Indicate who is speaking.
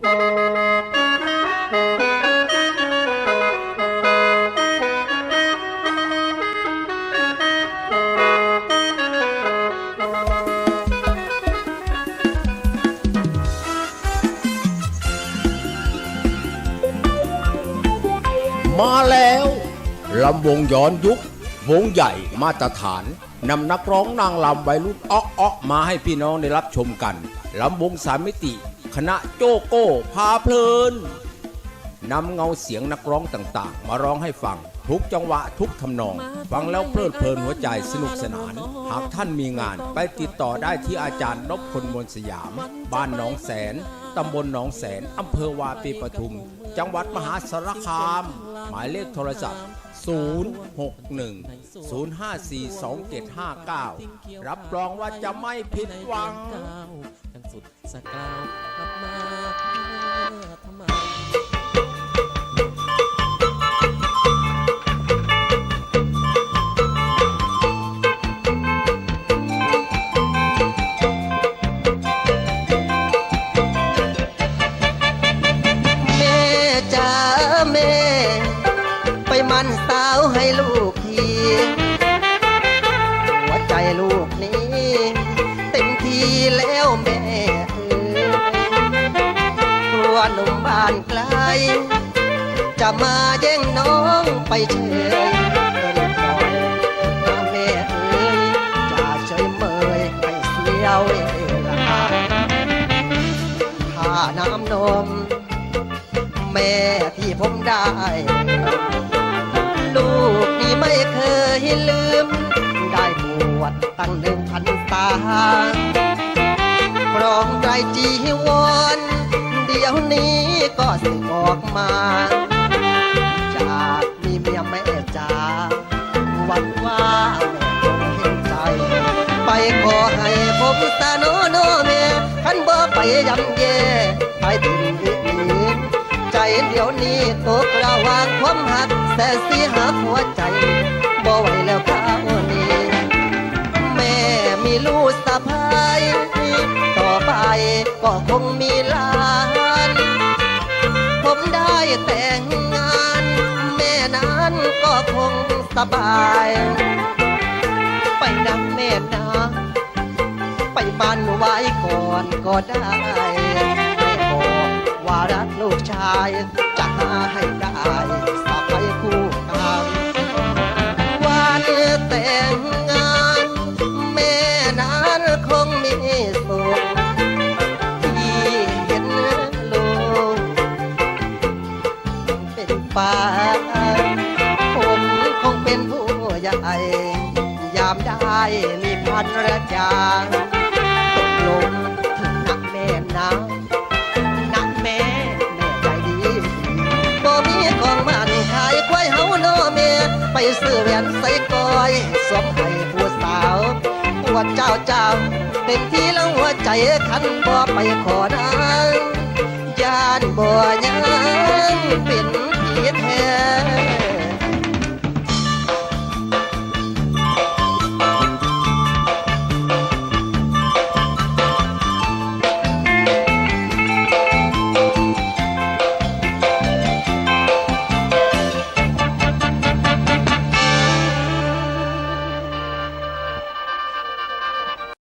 Speaker 1: มาแล้วลำวงย้อนยุควงใหญ่มาตรฐานนำนักร้องนางลำวัยรุ่นอ๊อกอ๊อกมาให้พี่น้องได้รับชมกันลำวงสามมิติ คณะโจโก้พาเพลินนำเงาเสียงนักร้องต่างๆ มาร้องให้ฟัง ทุกจังหวะทุกทำนอง ฟังแล้วเพลิดเพลินหัวใจสนุกสนาน หากท่านมีงานไปติดต่อได้ที่อาจารย์นพพลมวลสยาม บ้านหนองแสนตำบลหนองแสนอำเภอวาปีปทุม จังหวัดมหาสารคาม หมายเลขโทรศัพท์ 061 054 2759 รับรองว่าจะไม่ผิดหวัง
Speaker 2: ทั้ง สุดสกาวกลับมาทำไม
Speaker 3: แม่จ๋าแม่ไปมันสาวให้ลูกที หัวใจลูกนี้ แล้วแม่เอ๋ยกลัวหนุ่มบ้านไกล จะมาแย่งน้องไปเฉยเอิ้นปล่อยนะแม่เอ๋ยจะเฉยเมยให้เสียวเวลาถ้าน้ำนม แม่ที่ผมได้ ลูกนี่ไม่เคยลืม ได้บวชตั้งหนึ่งพันตา รองใจจีวรเดี๋ยวนี้ก็สึกออกมา จากมีเมียแม่จ๋าหวังว่าแม่คงเห็นใจ ไปขอให้ผมสาโนโนเมขันบ่ไปยำเย่ไปถึงอีกใจเดี๋ยวนี้ตกระวางความหักแสนสีหักหัวใจบ่ไหวแล้วข้าวนี้แม่มีลูกสะพา ก็คงมีลาน ผมได้แต่งงาน แม่นั้นก็คงสบาย ไปดังแม่นาไปบ้านไว้ก่อนก็ได้แม่บอกว่ารักลูกชายจะหาให้ได้ เป็นป่าผมคงเป็นผู้ใหญ่ ยามได้มีพันรยาตกลงถึงนักแม่นะนักแม่แม่ใจดีบ่มีของมันขายควายเฮาโนเมไปซื้อแหวนใส่ก้อยสวมให้ผู้สาวปวดเจ้าเจ้าเต็มที่แล้วหัวใจคันบ่ไปขอนางยานบ่ยังเป็น ผีแท้